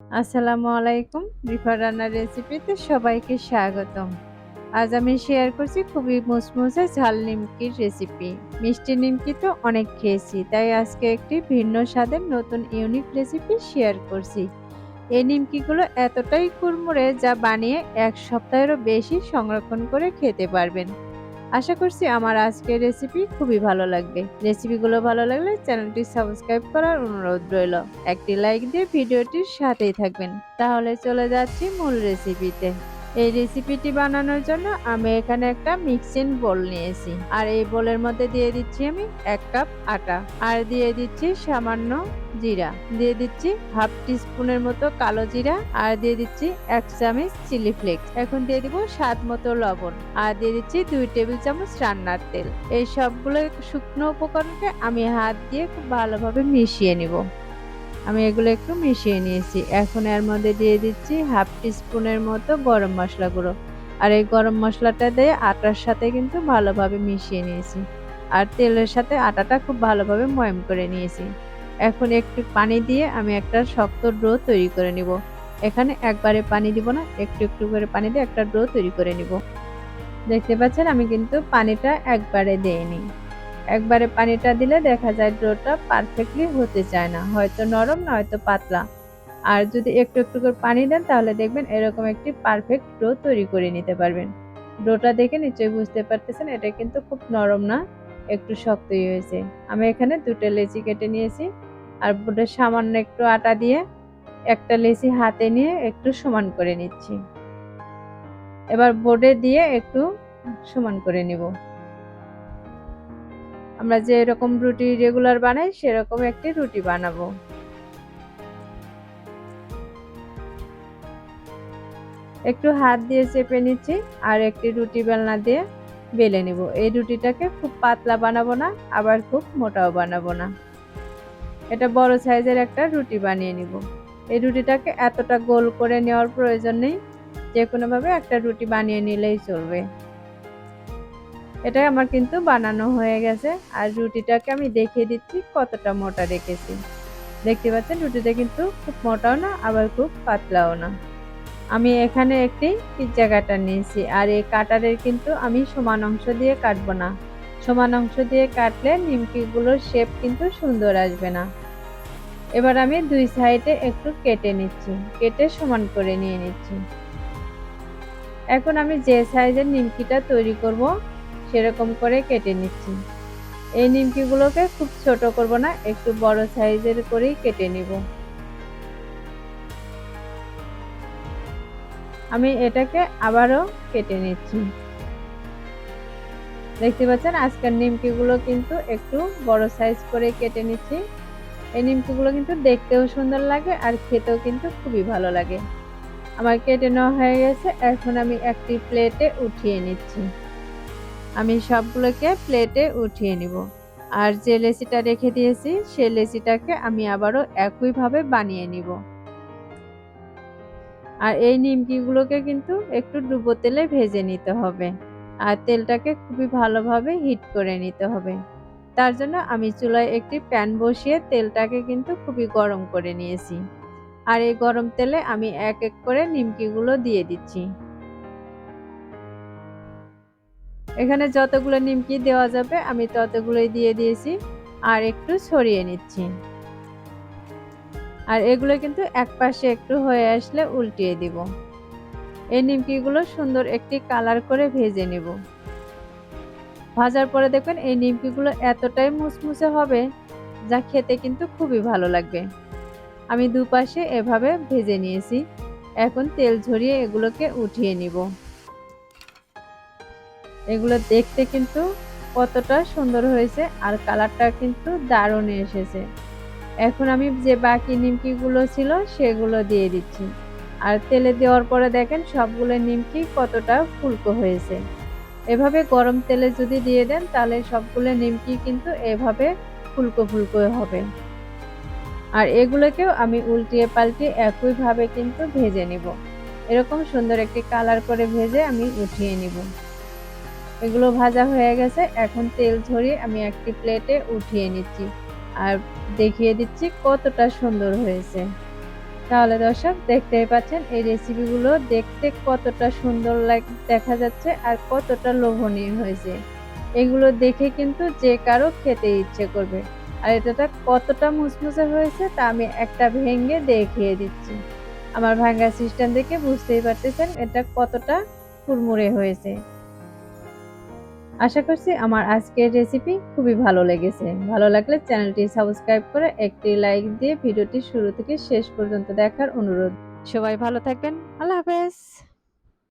আসসালামু আলাইকুম রিফা রান্নার রেসিপিতে সবাইকে স্বাগতম। আজ আমি শেয়ার করছি খুবই মুসমুসে ঝাল নিমকির রেসিপি মিষ্টি নিমকি তো অনেক খেয়েছি, তাই আজকে একটি ভিন্ন স্বাদের নতুন ইউনিক রেসিপি শেয়ার করছি। এই নিমকিগুলো এতটাই কুড়মুড়ে যা বানিয়ে এক সপ্তাহেরও বেশি সংরক্ষণ করে খেতে পারবেন। আশা করছি আমার আজকের রেসিপি খুবই ভালো লাগবে। রেসিপিগুলো ভালো লাগলে চ্যানেলটি সাবস্ক্রাইব করার অনুরোধ রইল। একটি লাইক দিয়ে ভিডিওটির সাথেই থাকবেন। তাহলে চলে যাচ্ছি মূল রেসিপিতে এই রেসিপিটি বানানোর জন্য আমি এখানে একটা মিক্সিং বোল নিয়েছি। আর এই বোলের মধ্যে দিয়ে দিচ্ছি আমি এক কাপ আটা। আর দিয়ে দিচ্ছি সামান্য জিরা। দিয়ে দিচ্ছি হাফ টিস্পুনের মতো কালো জিরা। আর দিয়ে দিচ্ছি এক চামচ চিলি ফ্লেক্স এখন দিয়ে দিব স্বাদ মতো লবণ। আর দিয়ে দিচ্ছি দুই টেবিল চামচ রান্নার তেল। এই সবগুলো শুকনো উপকরণকে আমি হাত দিয়ে খুব ভালোভাবে মিশিয়ে নিব। আমি এগুলো একটু মিশিয়ে নিয়েছি। এখন এর মধ্যে দিয়ে দিচ্ছি হাফ টিস্পুনের মতো গরম মশলা গুঁড়ো। আর এই গরম মশলাটা দিয়ে আটার সাথে কিন্তু ভালোভাবে মিশিয়ে নিয়েছি। আর তেলের সাথে আটাটা খুব ভালোভাবে ময়ম করে নিয়েছি। এখন একটু পানি দিয়ে আমি একটা শক্ত ডো তৈরি করে নিব। এখানে একবারে পানি দিব না, একটু একটু করে পানি দিয়ে একটা ডো তৈরি করে নিব। দেখতে পাচ্ছেন আমি কিন্তু পানিটা একবারে দেইনি। একবারে পানিটা দিলে দেখা যায় ডোটা পারফেক্টলি হতে চায় না, হয়তো নরম না, হয়তো পাতলা। আর যদি একটু একটু করে পানি দেন, তাহলে দেখবেন এরকম একটি পারফেক্ট ডো তৈরি করে নিতে পারবেন। ডোটা দেখে নিশ্চয়ই বুঝতে পারতেছেন, এটা কিন্তু খুব নরম না, একটু শক্তই হয়েছে। আমি এখানে দুটো লেচি কেটে নিয়েছি, আর বোটে সামান্য একটু আটা দিয়ে একটা লেচি হাতে নিয়ে একটু সমান করে নিচ্ছি। এবার বোর্ডে দিয়ে একটু সমান করে নিব। আমরা যে এরকম রুটি রেগুলার বানাই, সেরকম একটি রুটি বানাবো। একটু হাত দিয়ে চেপে নিচ্ছি আর একটি রুটি বেলনা দিয়ে বেলে নিব। এই রুটিটাকে খুব পাতলা বানাবো না, আবার খুব মোটাও বানাবো না। এটা বড় সাইজের একটা রুটি বানিয়ে নিব। এই রুটিটাকে এতটা গোল করে নেওয়ার প্রয়োজন নেই যে কোনোভাবে একটা রুটি বানিয়ে নিলেই চলবে। এটা আমার কিন্তু বানানো হয়ে গেছে। আর রুটিটাকে আমি দেখিয়ে দিচ্ছি কতটা মোটা রেখেছি। দেখতে পাচ্ছেন, রুটিটা কিন্তু খুব মোটাও না, আবার খুব পাতলাও না। আমি এখানে একটি পিজ্জা কাটার নিয়েছি, আর এই কাটারের কিন্তু আমি সমান অংশ দিয়ে কাটবো না। সমান অংশ দিয়ে কাটলে নিমকিগুলোর শেপ কিন্তু সুন্দর আসবে না। এবার আমি দুই সাইডে একটু কেটে নিচ্ছি, কেটে সমান করে নিয়ে নিচ্ছি। এখন আমি যে সাইজের নিমকিটা তৈরি করব সেরকম করে কেটে নিচ্ছি। এই নিমকিগুলোকে খুব ছোট করব না, একটু বড় সাইজের করেই কেটে নিব। আমি এটাকে আবারও কেটে নিচ্ছি। দেখতে পাচ্ছেন, আজকের নিমকিগুলো কিন্তু একটু বড় সাইজ করে কেটে নিচ্ছি। এই নিমকিগুলো কিন্তু দেখতেও সুন্দর লাগে আর খেতেও কিন্তু খুবই ভালো লাগে। আমার কেটে নেওয়া হয়ে গেছে, এখন আমি একটি প্লেটে উঠিয়ে নিচ্ছি। আমি সবগুলোকে প্লেটে উঠিয়ে নিব। আর যে লেচিটা রেখে দিয়েছি, সে লেচিটাকে আমি আবারও একইভাবে বানিয়ে নিব। আর এই নিমকিগুলোকে কিন্তু একটু ডুবো তেলে ভেজে নিতে হবে। আর তেলটাকে খুবই ভালোভাবে হিট করে নিতে হবে। তার জন্য আমি চুলায় একটি প্যান বসিয়ে তেলটাকে কিন্তু খুবই গরম করে নিয়েছি। আর এই গরম তেলে আমি এক এক করে নিমকিগুলো দিয়ে দিচ্ছি। এখানে যতগুলো নিমকি দেওয়া যাবে, আমি ততগুলোই দিয়ে দিয়েছি। আর একটু ছড়িয়ে নিচ্ছি। আর এগুলো কিন্তু এক পাশে একটু হয়ে আসলে উল্টিয়ে দিব। এই নিমকিগুলো সুন্দর একটি কালার করে ভেজে নেব। ভাজার পরে দেখবেন এই নিমকিগুলো এতটাই মুসমুসে হবে যা খেতে কিন্তু খুবই ভালো লাগবে। আমি দুপাশে এভাবে ভেজে নিয়েছি। এখন তেল ঝরিয়ে এগুলোকে উঠিয়ে নিব। এগুলো দেখতে কিন্তু কতটা সুন্দর হয়েছে আর কালারটা কিন্তু দারুণ এসেছে। এখন আমি যে বাকি নিমকিগুলো ছিল সেগুলো দিয়ে দিচ্ছি। আর তেলে দেওয়ার পরে দেখেন সবগুলো নিমকি কতটা ফুলকো হয়েছে। এভাবে গরম তেলে যদি দিয়ে দেন তাহলে সবগুলো নিমকি কিন্তু এভাবে ফুলকো ফুলকো হবে। আর এগুলোকেও আমি উল্টিয়ে পাল্টিয়ে একইভাবে কিন্তু ভেজে নিব। এরকম সুন্দর একটি কালার করে ভেজে আমি উঠিয়ে নিব। এগুলো ভাজা হয়ে গেছে। এখন তেল ঝরিয়ে আমি একটি প্লেটে উঠিয়ে নিচ্ছি। আর দেখিয়ে দিচ্ছি কতটা সুন্দর হয়েছে। তাহলে দর্শক, দেখতেই পাচ্ছেন এই রেসিপিগুলো দেখতে কতটা সুন্দর লাগ, দেখা যাচ্ছে আর কতটা লোভনীয় হয়েছে। এগুলো দেখে কিন্তু যে কারও খেতে ইচ্ছে করবে। আর এটাটা কতটা মুচমুচে হয়েছে তা আমি একটা ভেঙে দেখিয়ে দিচ্ছি। আমার ভাঙ্গা সিস্টেম দেখে বুঝতেই পারতেছেন এটা কতটা কুড়মুড়ে হয়েছে। আশা করছি আমার আজকের রেসিপি খুবই ভালো লেগেছে। ভালো লাগলে চ্যানেলটি সাবস্ক্রাইব করে একটি লাইক দিয়ে ভিডিওটি শুরু থেকে শেষ পর্যন্ত দেখার অনুরোধ। সবাই ভালো থাকবেন। আল্লাহ হাফেজ।